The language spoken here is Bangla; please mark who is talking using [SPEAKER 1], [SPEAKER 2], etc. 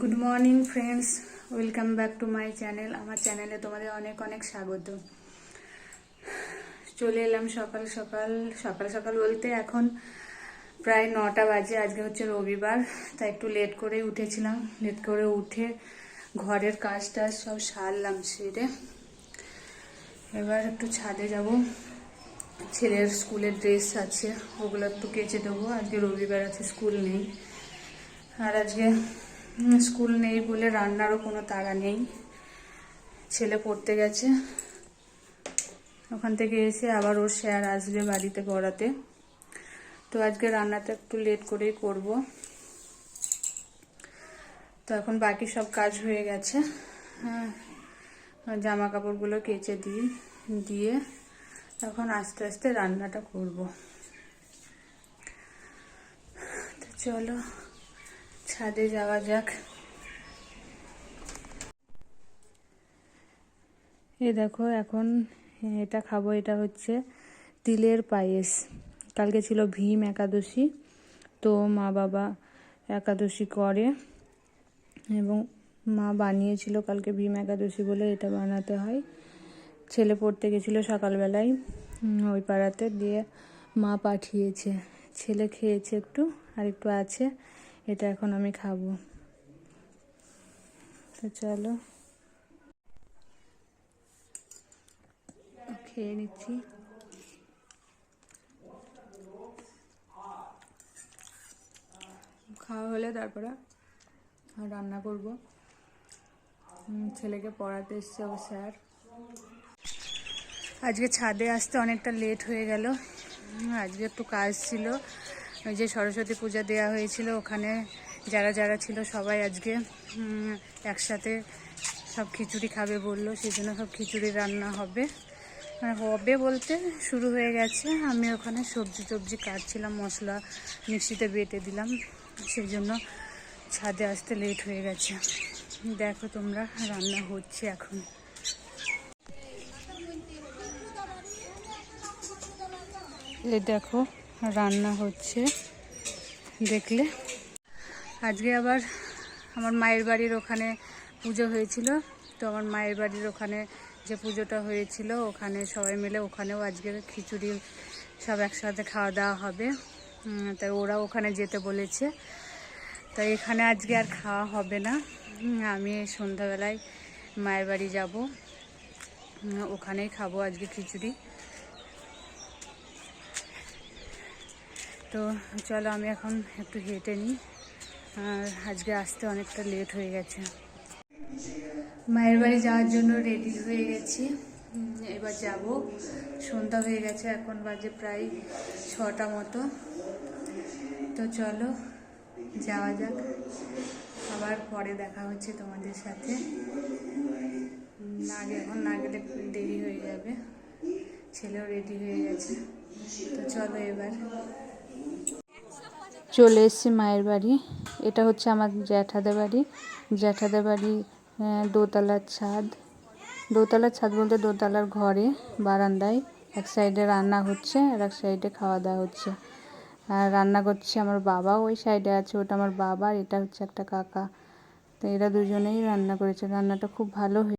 [SPEAKER 1] Good morning friends welcome back to my channel আমার চ্যানেলে তোমাদের অনেক অনেক স্বাগত। চলে এলাম সকাল সকাল সকাল সকাল বলতে এখন প্রায় নটা বাজে, আজকে হচ্ছে রবিবার, তাই একটু লেট করে উঠেছিলাম। লেট করে উঠে ঘরের কাজ টাজ সব সারলাম সেরে। এবার একটু ছাদে যাব। ছেলের স্কুলের ড্রেস আছে, ওগুলো একটু কেচে দেবো। আজকে রবিবার আছে, স্কুল নেই। আর আজকে স্কুল নেই বলে রান্নারও কোনো তাড়া নেই। ছেলে পড়তে গেছে। ওখান থেকে এসে আবার ওর স্যার আসবে বাড়িতে পড়াতে। তো আজকে রান্নাটা একটু লেট করেই করব। তো এখন বাকি সব কাজ হয়ে গেছে। হ্যাঁ জামা কাপড়গুলো কেচে দিই, দিয়ে এখন আস্তে আস্তে রান্নাটা করব। তো চলো। ছাদে যাওয়া যাক। এ দেখো, এখন এটা খাব, এটা হচ্ছে তিলের পায়েস। কালকে ছিল ভীম একাদশী, তো মা বাবা একাদশী করে এবং মা বানিয়েছিল কালকে ভীম একাদশী বলে এটা বানাতে হয়। ছেলে পড়তে গেছিল সকালবেলায় ওই পাড়াতে, দিয়ে মা পাঠিয়েছে। ছেলে খেয়েছে একটু, আর একটু আছে। এটা এখন আমি খাব। তো চলো। খেয়ে নিচ্ছি। খাওয়া হলে তারপরে রান্না করব। ছেলেকে পড়াতে এসছে ও স্যার। আজকে ছাদে আসতে অনেকটা লেট হয়ে গেল। আজকে একটু কাজ ছিল। ওই যে সরস্বতী পূজা দেওয়া হয়েছিল ওখানে। যারা যারা ছিল সবাই আজকে একসাথে সব খিচুড়ি খাবে বলল সেই জন্য সব খিচুড়ি রান্না হবে। মানে হবে বলতে শুরু হয়ে গেছে। আমি ওখানে সবজি টবজি কাটছিলাম, মশলা মিক্সিতে বেটে দিলাম। সেই জন্য ছাদে আসতে লেট হয়ে গেছে। দেখো তোমরা, রান্না হচ্ছে এখন। দেখো রান্না হচ্ছে, দেখলে। আজকে আবার আমার মায়ের বাড়ির ওখানে পুজো হয়েছিল। তো আমার মায়ের বাড়ির ওখানে যে পুজোটা হয়েছিল, ওখানে সবাই মিলে ওখানেও আজকে খিচুড়ি সব একসাথে খাওয়া দাওয়া হবে। তাই ওরা ওখানে যেতে বলেছে। তাই এখানে আজকে আর খাওয়া হবে না। আমি সন্ধ্যাবেলায় মায়ের বাড়ি যাব। ওখানেই খাব আজকে খিচুড়ি। তো চলো আমি এখন একটু হেঁটে নিই। আর আজকে আসতে অনেকটা লেট হয়ে গেছে। মায়ের বাড়ি যাওয়ার জন্য রেডি হয়ে গেছি। এবার যাব। সন্ধ্যা হয়ে গেছে, এখন বাজে প্রায় ছটা মতো। তো চলো, যাওয়া যাক। আবার পরে দেখা হচ্ছে তোমাদের সাথে। না, এখন না গেলে দেরি হয়ে যাবে। ছেলেও রেডি হয়ে গেছে। তো চলো এবার। চলে এসেছি মায়ের বাড়ি। এটা হচ্ছে আমার জ্যাঠাদের বাড়ি। জ্যাঠাদের বাড়ি দোতলার ছাদ। দোতলার ছাদ বলতে দোতলার ঘরে, বারান্দায়। এক সাইডে রান্না হচ্ছে, আর এক সাইডে খাওয়া দাওয়া হচ্ছে। আর রান্না করছে আমার বাবা, ওই সাইডে আছে ওটা আমার বাবা আর এটা হচ্ছে একটা কাকা। তো এরা দুজনেই রান্না করেছে। রান্নাটা খুব ভালো